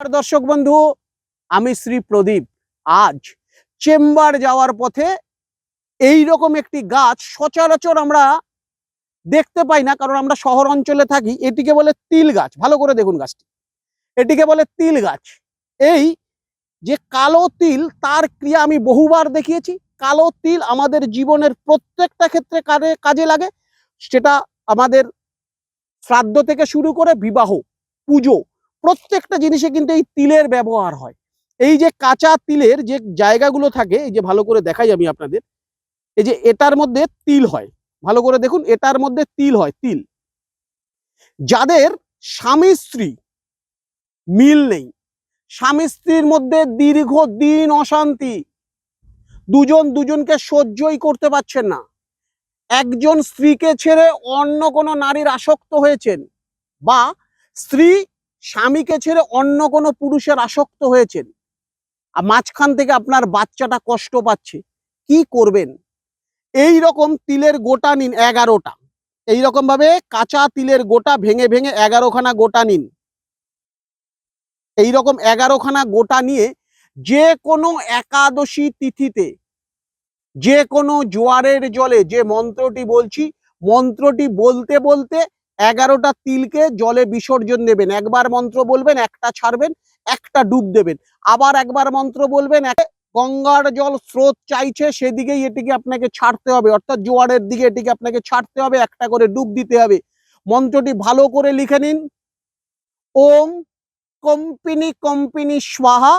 দর্শক বন্ধু, আমি শ্রী প্রদীপ। আজ চেম্বার যাওয়ার পথে এই রকম একটি গাছ সচরাচর আমরা দেখতে পাই না, কারণ আমরা শহর অঞ্চলে থাকি, এটিকে বলে তিল গাছ। ভালো করে দেখুন গাছটি। এটিকে বলে তিল গাছ। এই যে কালো তিল, তার ক্রিয়া আমি বহুবার দেখিয়েছি। কালো তিল আমাদের জীবনের প্রত্যেকটা ক্ষেত্রে কাজে লাগে। সেটা আমাদের শ্রাদ্ধ থেকে শুরু করে বিবাহ, পুজো প্রত্যেকটা জিনিসে কিন্তু এই তিলের ব্যবহার হয়। এই যে কাঁচা তিলের যে জায়গাগুলো থাকে, এই যে ভালো করে দেখাই আমি আপনাদের, এই যে এটার মধ্যে তিল হয়। ভালো করে দেখুন, এটার মধ্যে তিল হয়, তিল। যাদের স্বামী স্ত্রী মিল নেই, স্বামী স্ত্রীর মধ্যে দীর্ঘ দিন অশান্তি, দুজন দুজনকে সহ্যই করতে পারছেন না। একজন স্ত্রীকে ছেড়ে অন্য কোনো নারীর আসক্ত হয়েছেন, বা স্ত্রী স্বামীকে ছেড়ে অন্য কোনো পুরুষের আসক্ত হয়েছেন। আর মাঝখান থেকে আপনার বাচ্চাটা কষ্ট পাচ্ছে। কি করবেন? এই রকম তিলের গোটা নিন এগারোটা। এই রকম ভাবে কাঁচা তিলের গোটা ভেঙে ভেঙে এগারোখানা গোটা নিন। এই রকম এগারোখানা গোটা নিয়ে যে কোনো একাদশী তিথিতে, যে কোনো জোয়ারের জলে, যে মন্ত্রটি বলছি, মন্ত্রটি বলতে বলতে এগারোটা তিলকে জলে বিসর্জন দেবেন। একবার মন্ত্র বলবেন, একটা ছাড়বেন, একটা ডুব দেবেন। আবার একবার মন্ত্র বলবেন গঙ্গার জল স্রোত চাইছে, সেদিকেই এটিকে আপনাকে ছাড়তে হবে। অর্থাৎ জোয়ারের দিকে এটিকে আপনাকে ছাড়তে হবে, একটা করে ডুব দিতে হবে। মন্ত্রটি ভালো করে লিখে নিন। ওম কম্পিনি কম্পিনি স্বাহা।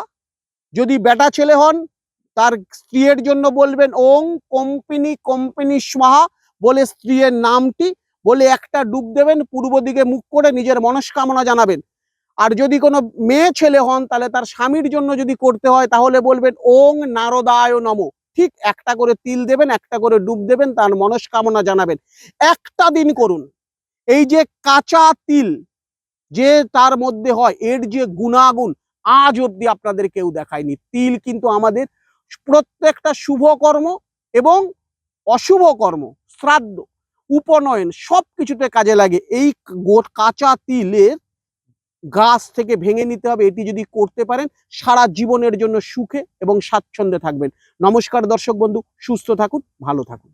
যদি বেটা ছেলে হন, তার স্ত্রীর জন্য বলবেন ওং কম্পিনি কম্পিনি স্বাহা বলে স্ত্রীর নামটি। বলে একটা ডুব দেবেন, পূর্ব দিকে মুখ করে নিজের মনস্কামনা জানাবেন। আর যদি কোনো মেয়ে ছেলে হন, তাহলে তার স্বামীর জন্য যদি করতে হয়, তাহলে বলবেন, ওং নারদায় নম। ঠিক একটা করে তিল দেবেন, একটা করে ডুব দেবেন, তার মনস্কামনা জানাবেন। একটা দিন করুন। এই যে কাঁচা তিল যে তার মধ্যে হয়, এর যে গুণাগুণ, আজ অব্দি আপনাদের কেউ দেখায়নি। তিল কিন্তু আমাদের প্রত্যেকটা শুভ কর্ম এবং অশুভ কর্ম, শ্রাদ্ধ। উপনয়ন সব কিছুতে কাজে লাগে। এই কাঁচা তিলের গাছ থেকে ভেঙে নিতে হবে। এটি যদি করতে পারেন, সারা জীবনের জন্য সুখে এবং স্বাচ্ছন্দ্যে থাকবেন। নমস্কার দর্শক বন্ধু, সুস্থ থাকুন, ভালো থাকুন।